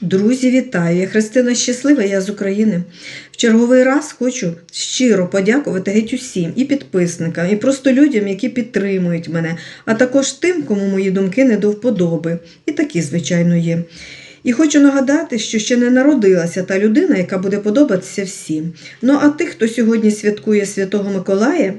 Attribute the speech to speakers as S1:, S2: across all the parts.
S1: Друзі, вітаю! Я Христина Щаслива, я з України. В черговий раз хочу щиро подякувати геть усім і підписникам, і просто людям, які підтримують мене, а також тим, кому мої думки не до вподоби. І такі, звичайно, є. І хочу нагадати, що ще не народилася та людина, яка буде подобатися всім. Ну а тих, хто сьогодні святкує Святого Миколая,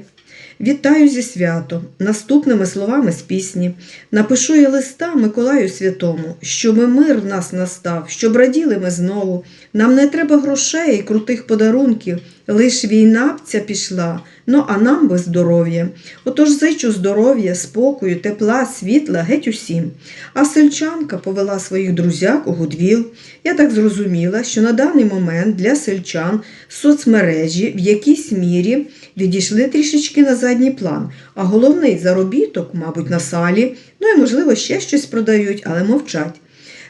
S1: Вітаю зі святом, наступними словами з пісні. Напишу я листа Миколаю Святому, щоби мир в нас настав, щоб раділи ми знову. Нам не треба грошей і крутих подарунків, лиш війна б ця пішла, ну а нам би здоров'я. Отож зичу здоров'я, спокою, тепла, світла геть усім. А сельчанка повела своїх друзяк у Гудвіл. Я так зрозуміла, що на даний момент для сельчан соцмережі в якійсь мірі відійшли трішечки на задній план, а головний заробіток, мабуть, на салі, ну і, можливо, ще щось продають, але мовчать.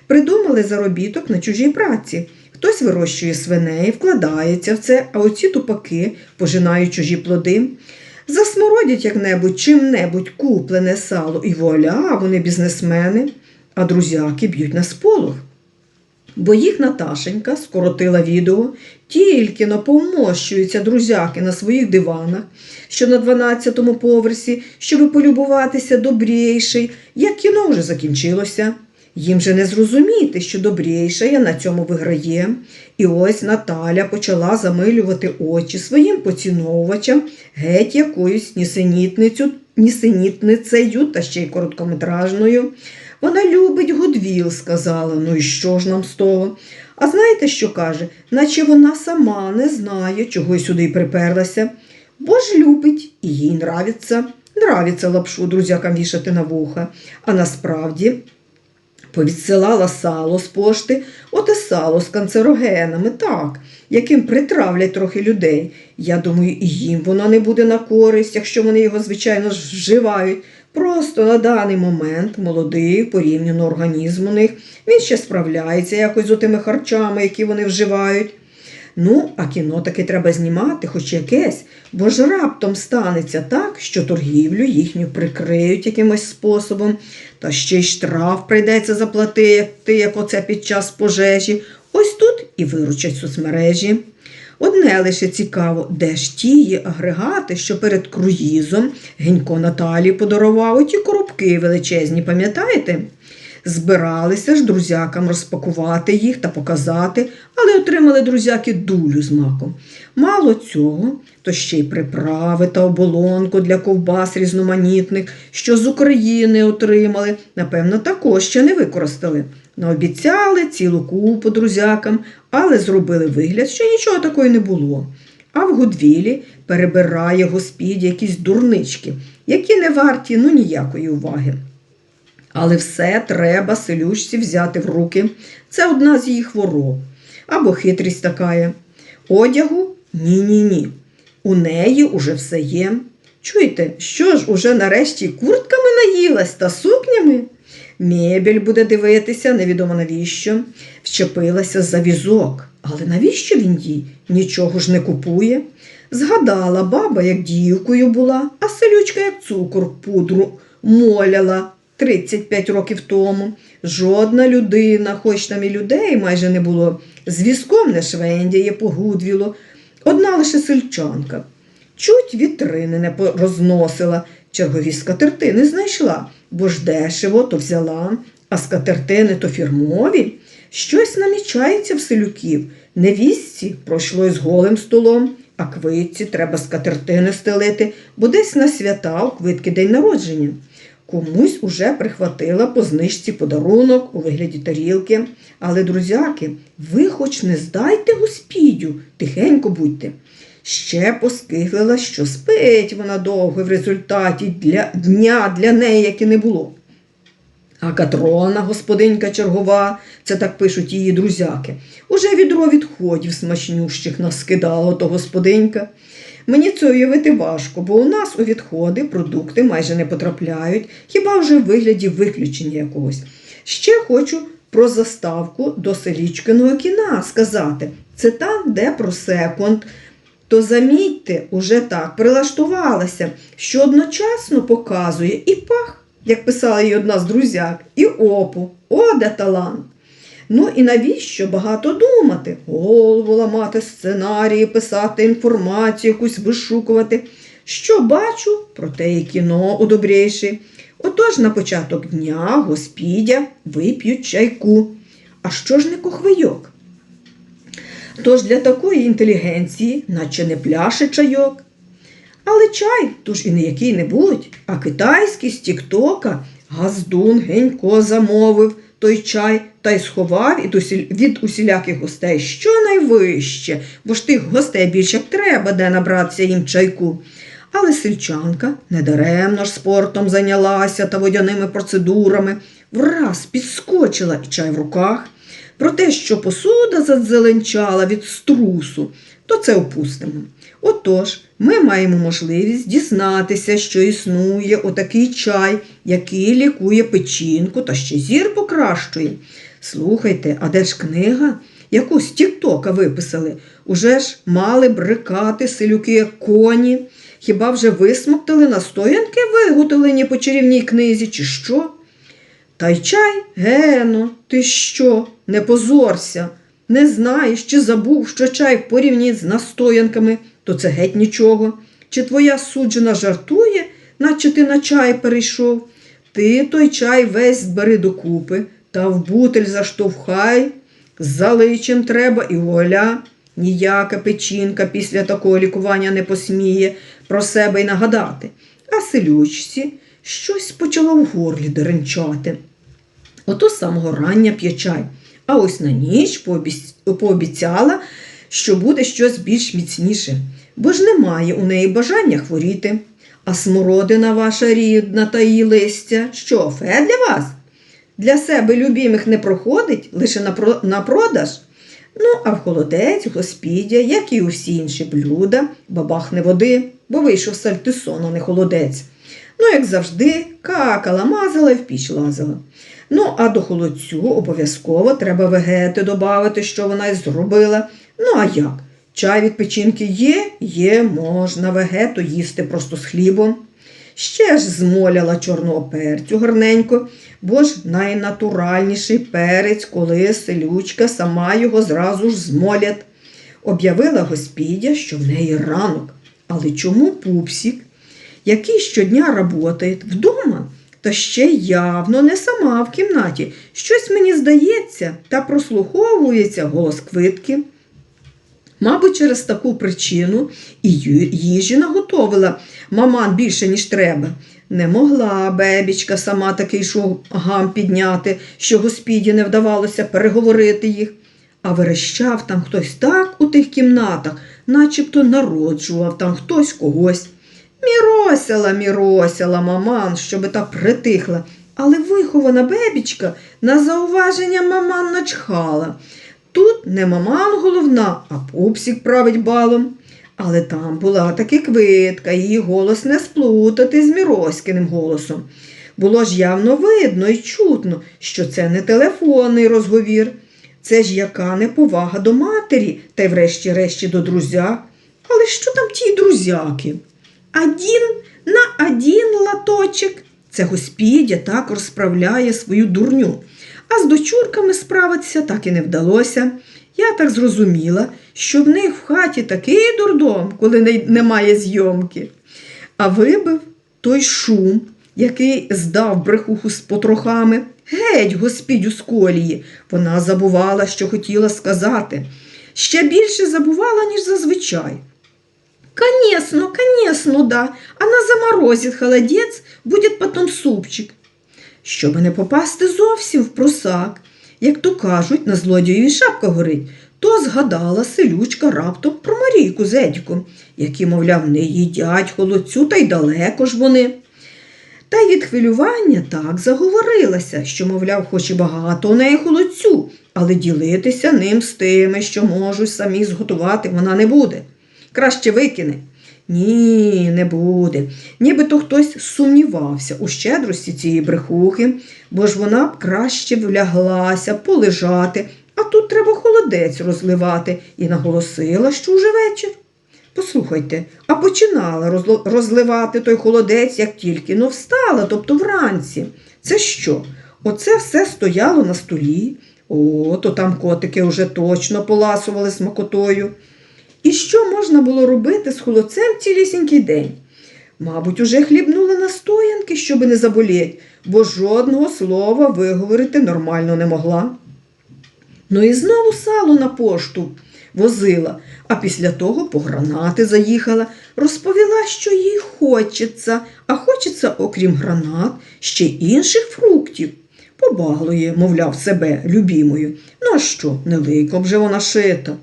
S1: Придумали заробіток на чужій праці. Хтось вирощує свиней, вкладається в це, а оці тупаки пожинають чужі плоди. Засмородять як-небудь чим-небудь куплене сало, і вуаля, вони бізнесмени, а друзяки б'ють на сполох. Бо їх Наташенька скоротила відео, тільки наповмощуються друзяки на своїх диванах, що на 12-му поверсі, щоби полюбуватися добріший, як кіно вже закінчилося. Їм же не зрозуміти, що добрішая на цьому виграє. І ось Наталя почала замилювати очі своїм поціновувачам геть якоюсь нісенітницею та ще й короткометражною. Вона любить Гудвіл, сказала. Ну і що ж нам з того? А знаєте, що каже? Наче вона сама не знає, чого й сюди приперлася. Бо ж любить, і їй нравиться. Нравиться лапшу друзякам вішати на вуха. А насправді повідсилала сало з пошти, оте сало з канцерогенами, так, яким притравлять трохи людей. Я думаю, і їм воно не буде на користь, якщо вони його, звичайно, ж вживають. Просто на даний момент молодий порівняно організм у них, він ще справляється якось з отими харчами, які вони вживають. Ну, а кіно таки треба знімати, хоч якесь, бо ж раптом станеться так, що торгівлю їхню прикриють якимось способом, та ще й штраф прийдеться заплатити, як оце під час пожежі. Ось тут і виручать соцмережі. Одне лише цікаво, де ж ті є агрегати, що перед круїзом Генько Наталі подарував ті коробки величезні, пам'ятаєте? Збиралися ж друзякам розпакувати їх та показати, але отримали друзяки дулю з маком. Мало цього, то ще й приправи та оболонку для ковбас різноманітних, що з України отримали, напевно, також ще не використали. Наобіцяли цілу купу друзякам, але зробили вигляд, що нічого такого не було. А в Гудвілі перебирає господі якісь дурнички, які не варті ну ніякої уваги. Але все треба селючці взяти в руки. Це одна з її хвороб. Або хитрість такая. Одягу ні-ні-ні. У неї уже все є. Чуєте, що ж уже нарешті куртками наїлась та сукнями? Мебель буде дивитися, невідомо навіщо. Вчепилася за візок. Але навіщо він їй? Нічого ж не купує. Згадала баба, як дівкою була, а селючка, як цукор пудру, моляла 35 років тому. Жодна людина, хоч там і людей майже не було, з візком не швендяє, погудвіло. Одна лише сельчанка. Чуть вітрини не розносила, чергові скатертини знайшла, бо ж дешево то взяла, а скатертини то фірмові. Щось намічається в селюків. Невістці пройшло з голим столом, а квитці треба скатертини стелити, бо десь на свята у квитки день народження. Комусь уже прихватила по знижці подарунок у вигляді тарілки. Але, друзяки, ви хоч не здайте господю, тихенько будьте. Ще поскиглила, що спить вона довго в результаті для дня для неї, як і не було. А Катрона, господинька чергова, це так пишуть її друзяки, уже відро відходів смачнющих наскидала то господинька. Мені це уявити важко, бо у нас у відходи продукти майже не потрапляють, хіба вже в вигляді виключення якогось. Ще хочу про заставку до селічкиного кіна сказати. Це там, де про секунд. То замітьте, уже так прилаштувалася, що одночасно показує і пах, як писала їй одна з друзяк, і опу. О, де талант! Ну і навіщо багато думати? Голову ламати, сценарії, писати інформацію, якусь вишукувати. Що бачу, про те і кіно у. Отож на початок дня господя вип'ють чайку. А що ж не кохвийок? Тож для такої інтелігенції, наче не пляше чайок. Але чай то ж і не який-небудь, а китайський з Тіктока Газдун Генько замовив той чай та й сховав від, усіляких гостей що найвище, бо ж тих гостей більше як треба, де набратися їм чайку. Але сельчанка недаремно ж спортом зайнялася та водяними процедурами, враз підскочила і чай в руках. Про те, що посуда задзеленчала від струсу, то це опустимо. Отож, ми маємо можливість дізнатися, що існує отакий чай, який лікує печінку та ще зір покращує. Слухайте, а де ж книга? Яку з Тіктока виписали? Уже ж мали брикати селюки як коні. Хіба вже висмоктали настоянки, виготовлені по чарівній книзі, чи що? Та й чай, Гено, ти що? Не позорся. Не знаєш чи забув, що чай в порівні з настоянками, то це геть нічого. Чи твоя суджена жартує, наче ти на чай перейшов? Ти той чай весь збери докупи та в бутель заштовхай, залий чим треба і воля. Ніяка печінка після такого лікування не посміє про себе й нагадати. А селючці щось почало в горлі деренчати. Ото самого рання п'є чай, а ось на ніч пообіцяла, що буде щось більш міцніше, бо ж немає у неї бажання хворіти. А смородина ваша рідна та її листя, що, фе для вас? Для себе любімих не проходить лише на, про... на продаж. Ну, а в холодець, господя, як і усі інші блюда, бабахне води, бо вийшов сальтисон, а не холодець. Ну, як завжди, какала, мазала і в піч лазила. Ну, а до холодцю обов'язково треба вегети додати, що вона й зробила. Ну, а як? Чай від печінки є, є, можна вегету їсти просто з хлібом. Ще ж змоляла чорного перцю гарненько, бо ж найнатуральніший перець, коли селючка сама його зразу ж змолять. Об'явила господя, що в неї ранок. Але чому пупсік, який щодня работає вдома, та ще явно не сама в кімнаті, щось мені здається та прослуховується голос квитки. Мабуть, через таку причину і їжі наготовила маман більше, ніж треба. Не могла бебічка сама такий шугам підняти, що господі не вдавалося переговорити їх. А верещав там хтось так у тих кімнатах, начебто народжував там хтось когось. Міросяла, міросяла маман, щоби та притихла, але вихована бебічка на зауваження маман начхала. Тут не маман головна, а пупсік править балом. Але там була таки квитка, її голос не сплутати з Міроськиним голосом. Було ж явно видно і чутно, що це не телефонний розговір. Це ж яка неповага до матері та й врешті-решті до друзяк. Але що там ті друзяки? Один на один латочок. Це господя так розправляє свою дурню. А з дочурками справитися так і не вдалося. Я так зрозуміла, що в них в хаті такий дурдом, коли немає зйомки. А вибив той шум, який здав брехуху з потрохами. Геть, господю з колії. Вона забувала, що хотіла сказати. Ще більше забувала, ніж зазвичай. Конечно, конечно, да. Она заморозит холодець, буде потом супчик. Щоби не попасти зовсім в просак, як то кажуть, на злодієві шапка горить, то згадала селючка раптом про Марійку з Едьком, які, мовляв, не їдять холодцю, та й далеко ж вони. Та й від хвилювання так заговорилася, що, мовляв, хоч і багато у неї холодцю, але ділитися ним з тими, що можуть самі зготувати, вона не буде. Краще викине. Ні, не буде. Нібито хтось сумнівався у щедрості цієї брехухи, бо ж вона б краще вляглася, полежати, а тут треба холодець розливати, і наголосила, що уже вечір. Послухайте, а починала розливати той холодець, як тільки но встала, тобто вранці. Це що? Оце все стояло на столі, О, то там котики вже точно поласували смакотою. І що можна було робити з холодцем цілісінький день? Мабуть, уже хлібнула настоянки, щоби не заболіть, бо жодного слова виговорити нормально не могла. Ну і знову сало на пошту возила, а після того по гранати заїхала, розповіла, що їй хочеться, а хочеться, окрім гранат, ще інших фруктів. Побаглує, мовляв, себе любімою. Ну а що, не ликом вже вона шита.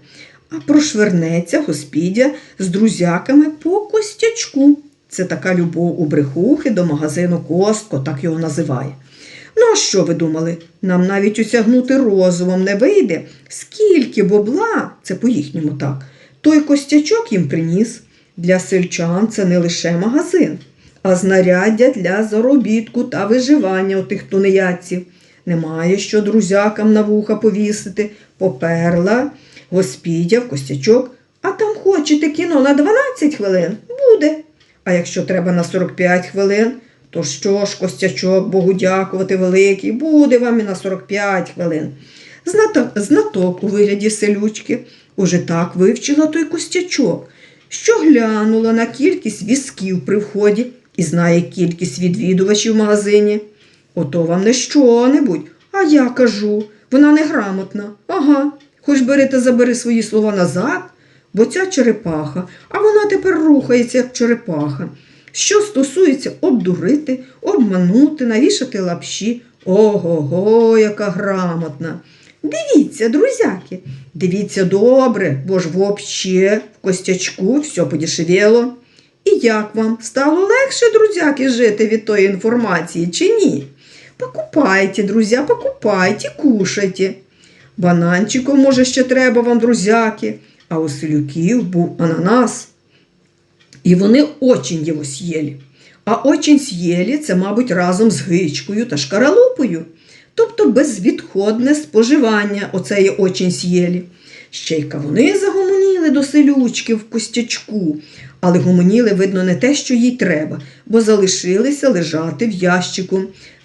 S1: А прошвернеться господя з друзяками по костячку. Це така любов у брехухи до магазину Костко, так його називає. Ну, а що ви думали? Нам навіть осягнути розумом не вийде. Скільки бобла, це по-їхньому так, той костячок їм приніс. Для сельчан це не лише магазин, а знаряддя для заробітку та виживання у тих тунеядців. Немає що друзякам на вуха повісити. Поперла господя в костячок, а там хочете кіно на 12 хвилин? Буде. А якщо треба на 45 хвилин, то що ж, костячок, Богу дякувати великий, буде вам і на 45 хвилин. Знаток, знаток у вигляді селючки уже так вивчила той костячок, що глянула на кількість візків при вході і знає кількість відвідувачів в магазині. Ото вам не що-небудь, а я кажу, вона неграмотна. Ага, хоч бери та забери свої слова назад, бо ця черепаха, а вона тепер рухається, як черепаха. Що стосується обдурити, обманути, навішати лапші, ого-го, яка грамотна. Дивіться, друзяки, дивіться добре, бо ж вообще в костячку все подешевіло. І як вам стало легше, друзяки, жити від тої інформації чи ні? Покупайте, друзя, покупайте, кушайте. Бананчиком, може, ще треба вам, друзяки, а у селюків був ананас. І вони очень його съїли. А очень съїли це, мабуть, разом з гичкою та шкаралупою. Тобто безвідходне споживання оцеї очень съїли. Ще й вони загомоніли до селючки в костячку, але гомоніли, видно, не те, що їй треба, бо залишилися лежати в ящику.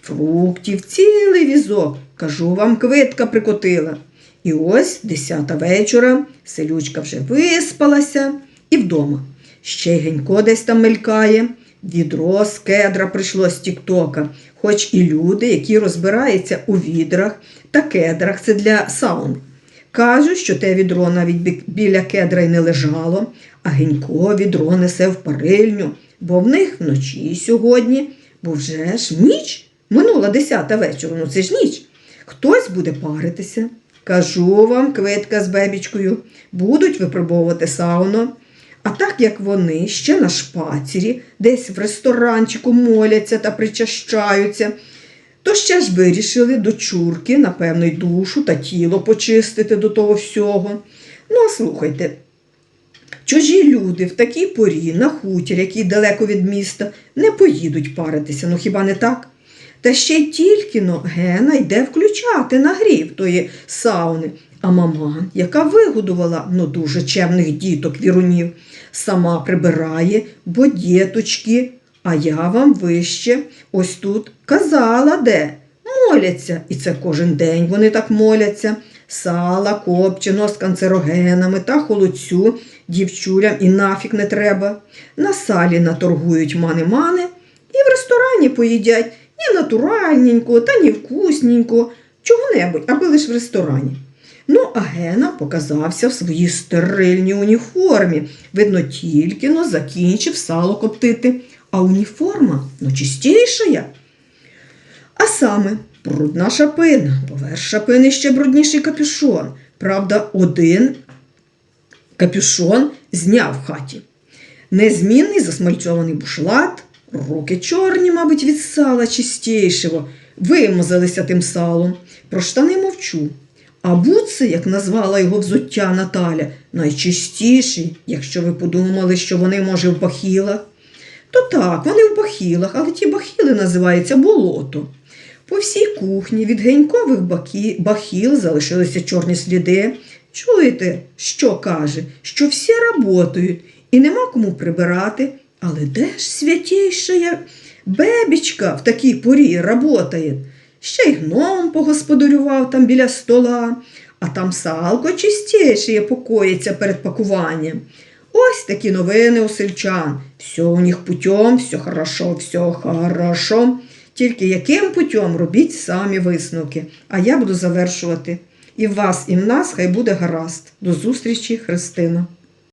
S1: Фруктів цілий візок, кажу вам, квитка прикотила. І ось десята вечора, селючка вже виспалася і вдома. Ще й Генько десь там мелькає. Відро з кедра прийшло з Тіктока, хоч і люди, які розбираються у відрах та кедрах, це для сауни. Кажуть, що те відро навіть біля кедра й не лежало, а Генько відро несе в парильню, бо в них вночі сьогодні, бо вже ж ніч, минула десята вечора, ну це ж ніч. Хтось буде паритися. Кажу вам, квитка з бебічкою, будуть випробовувати сауну. А так як вони ще на шпацірі, десь в ресторанчику моляться та причащаються, то ще ж вирішили до чурки, напевно, й душу та тіло почистити до того всього. Ну, а слухайте, чужі люди в такій порі на хутір, який далеко від міста, не поїдуть паритися, ну хіба не так? Та ще тільки но Гена йде включати нагрів тої сауни. А мама, яка вигодувала ну, дуже чемних діток вірунів, сама прибирає, бо діточки, а я вам вище ось тут казала де. Моляться, і це кожен день вони так моляться. Сала копченого з канцерогенами та холодцю дівчулям і нафік не треба. На салі наторгують мани-мани і в ресторані поїдять ні натуральненько, та ні вкусненько, чого-небудь, аби лиш в ресторані. Ну, а Гена показався в своїй стерильній уніформі. Видно, тільки но закінчив сало коптити, а уніформа ну, чистіша. А саме брудна шапина, поверх шапини ще брудніший капюшон. Правда, один капюшон зняв в хаті. Незмінний засмальцьований бушлат, руки чорні, мабуть, від сала чистішого, вимазалися тим салом. Про штани мовчу. А буци, як назвала його взуття Наталя, найчистіші, якщо ви подумали, що вони, може, в бахілах. То так, вони в бахілах, але ті бахіли називаються болото. По всій кухні від генькових бакі... бахіл залишилися чорні сліди. Чуєте, що каже? Що всі работають і нема кому прибирати. Але де ж святейшая бебічка в такій порі работає? ще й гном погосподарював там біля стола, а там салко чистіше покоїться перед пакуванням. Ось такі новини у сельчан. Все у них путем, все хорошо, все хорошо. Тільки яким путем робіть самі висновки. А я буду завершувати. І вас, і в нас хай буде гаразд. До зустрічі, Христина.